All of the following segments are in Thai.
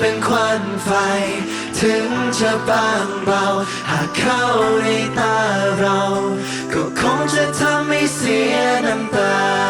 เป็นควันไฟ ถึงจะบางเบา หากเข้าในตาเรา ก็คงจะทำให้เสียน้ำตา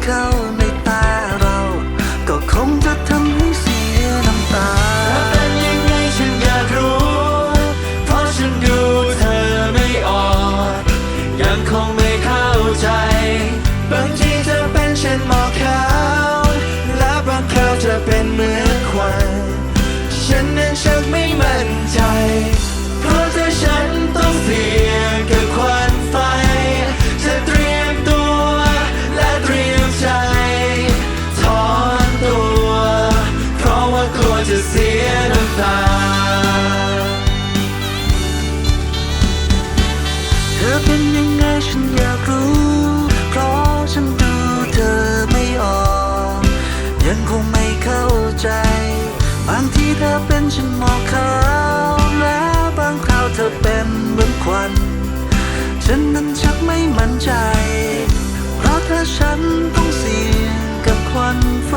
go. เธอเป็นเช่นหมอกขาวและบางคราวเธอเป็นเหมือนควัน ฉันนั้นชักไม่มั่นใจ เพราะเธอฉันต้องเสี่ยงกับควันไฟ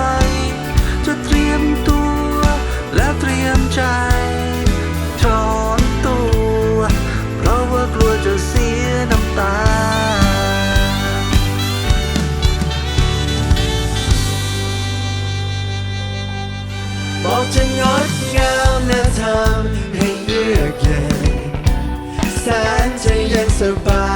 三见颜色白。